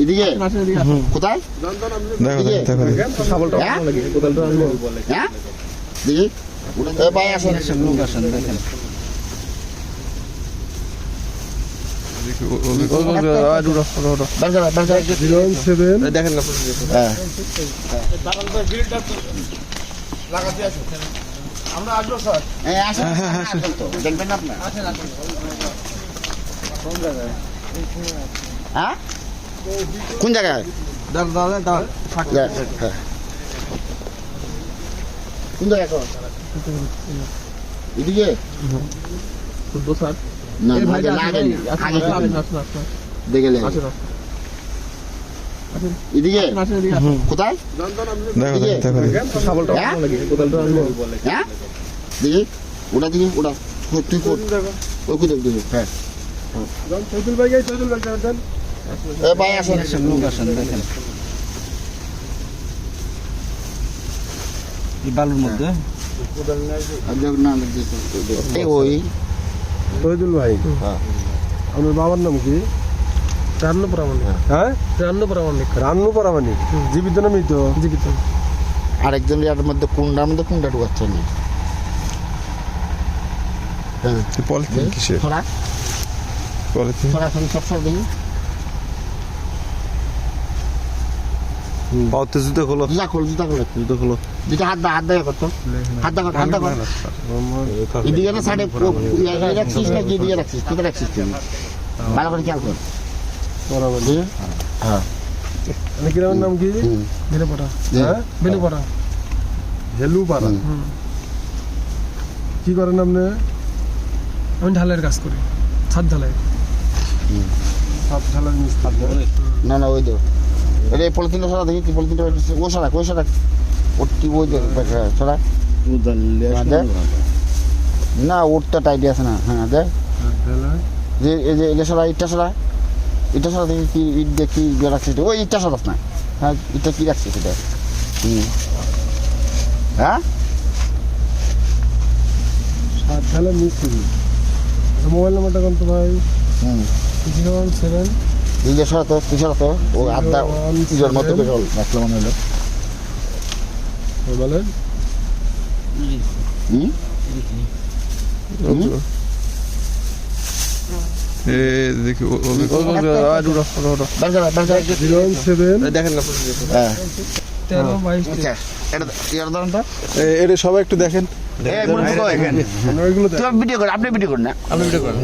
এদিকে কোথায় দেখো হ্যাঁ? হ্যাঁ দেখি ভাই আসেন দেখেন। দেখেন আসেন, আসেন তো, দেখবেন আপনার? হ্যাঁ? কোন জায়গায় হ্যাঁ, হ্যাঁ। কোন এদিকে না দেখে এদিকে কোথায় দেখো হ্যাঁ? হ্যাঁ ওটা দেখি ওটা কো- তুই কোথায় হ্যাঁ ভাই আসেন। লোক আসেন দেখেন বালুর মধ্যে? আর দেখ না দেখি এই ওই। শহীদুল ভাই। হ্যাঁ। আপনার বাবার নাম কি? রান্না প্রামাণিক। হ্যাঁ? রান্না প্রামাণিক। রান্নু পারামানি জীবিত না মৃত? জীবিত। আরেকজন ইয়ার মধ্যে কুন্ডার মধ্যে কুন্ডা ঢুকাচ্ছে না। হ্যাঁ। পলিথিন কিসের? পলিথিন। সব সব পাওতে জুতো খোলো জুতা খোল জুতা খোল জুতো খোলো দুটা হাত দা হাত দেখা করতো হাত দেখা হাত দেখা এদিকে না সাইডে রাখছিস না কি দিয়ে রাখছিস কোথায় রাখছিস তুই ভালো করে খেয়াল কর পারামানি হ্যাঁ মানে গ্রামের নাম কি হুম। বেলেপাড়া হ্যাঁ বেলেপাড়া হেলু কি করেন আপনি আমি ঢালাইয়ের কাজ করি ছাদ ঢালাই ঢালার মিস্ত্রি না না ওই তো এটা এই পলিথিনটা সরা দেখি কি পলিথিনটা ও সরা ওই সরা? ওটি ওই সরা। দে। না ওরটা টাইটই আছে না। হ্যাঁ দেখ যে এই যে এটা সরা ইটটা সরা। ইটটা সরা দেখি কি ইট দিয়ে কি দিয়ে রাখছিস ওই ইটটা সরাস না। হ্যাঁ ইটটা কি রাখছিস এটা হুম। হ্যাঁ? সাত ঢালার মিস্ত্রি মোবাইল নাম্বারটা কোন তো ভাই? হুম। জিরো ওয়ান সেভেন তুই ও আড্ডা তিজোর মতো করে রাখল মনে হলো বলেন। হ্যাঁ। বাইশ আচ্ছা এটা সবাই একটু দেখেন। ভিডিও আপনি ভিডিও কর না। আপনি ভিডিও করেন।